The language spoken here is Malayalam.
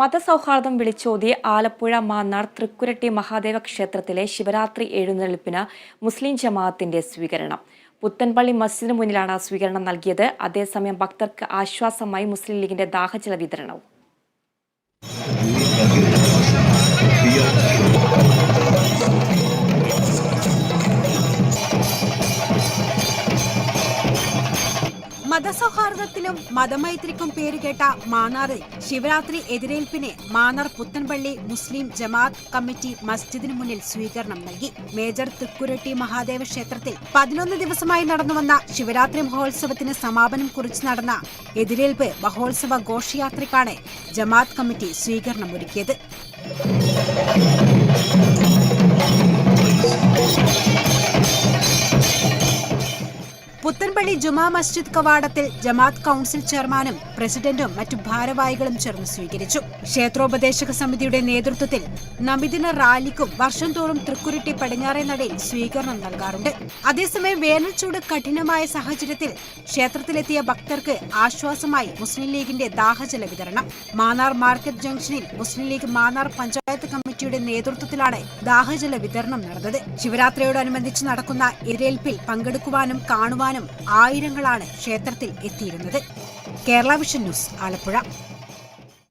മതസൗഹാർദ്ദം വിളിച്ചോതി ആലപ്പുഴ മാന്നാർ തൃക്കുരട്ടി മഹാദേവ ക്ഷേത്രത്തിലെ ശിവരാത്രി എഴുന്നള്ളിപ്പിന് മുസ്ലിം ജമാഅത്തിന്റെ സ്വീകരണം. പുത്തൻപള്ളി മസ്ജിദിന് മുന്നിലാണ് സ്വീകരണം നൽകിയത്. അതേസമയം ഭക്തർക്ക് ആശ്വാസമായി മുസ്ലിം ലീഗിന്റെ ദാഹജല വിതരണവും. മതസൗഹാർദ്ദത്തിലും മതമൈത്രിക്കും പേരുകേട്ട മാന്നാറിൽ ശിവരാത്രി എതിരേൽപ്പിന് മാന്നാർ പുത്തൻപള്ളി മുസ്ലിം ജമാഅത്ത് കമ്മിറ്റി മസ്ജിദിന് മുന്നിൽ സ്വീകരണം നൽകി. മേജർ തൃക്കുരട്ടി മഹാദേവ ക്ഷേത്രത്തിൽ പതിനൊന്ന് ദിവസമായി നടന്നുവന്ന ശിവരാത്രി മഹോത്സവത്തിന് സമാപനം കുറിച്ച് നടന്ന എതിരേൽപ്പ് മഹോത്സവ ഘോഷയാത്രയ്ക്കാണ് ജമാഅത്ത് കമ്മിറ്റി സ്വീകരണം പുത്തൻപള്ളി ജുമാ മസ്ജിദ് കവാടത്തിൽ ജമാത്ത് കൌൺസിൽ ചെയർമാനും പ്രസിഡന്റും മറ്റു ഭാരവാഹികളും ചേർന്ന് സ്വീകരിച്ചു. ക്ഷേത്രോപദേശക സമിതിയുടെ നേതൃത്വത്തിൽ നബിദിന റാലിക്കും വർഷം തോറും തൃക്കുരുട്ടി പടിഞ്ഞാറേ നടയിൽ സ്വീകരണം നൽകാറുണ്ട്. അതേസമയം വേനൽച്ചൂട് കഠിനമായ സാഹചര്യത്തിൽ ക്ഷേത്രത്തിലെത്തിയ ഭക്തർക്ക് ആശ്വാസമായി മുസ്ലിം ലീഗിന്റെ ദാഹജല വിതരണം. മാന്നാർ മാർക്കറ്റ് ജംഗ്ഷനിൽ മുസ്ലിം ലീഗ് മാന്നാർ പഞ്ചായത്ത് കമ്മിറ്റിയുടെ നേതൃത്വത്തിലാണ് ദാഹജല വിതരണം നടന്നത്. ശിവരാത്രിയോടനുബന്ധിച്ച് നടക്കുന്ന എതിരേൽപ്പിൽ പങ്കെടുക്കുവാനും കാണുവാനും ആയിരങ്ങളാണ് ക്ഷേത്രത്തിൽ എത്തിയിരുന്നത്. Kerala Vision News Alappuzha.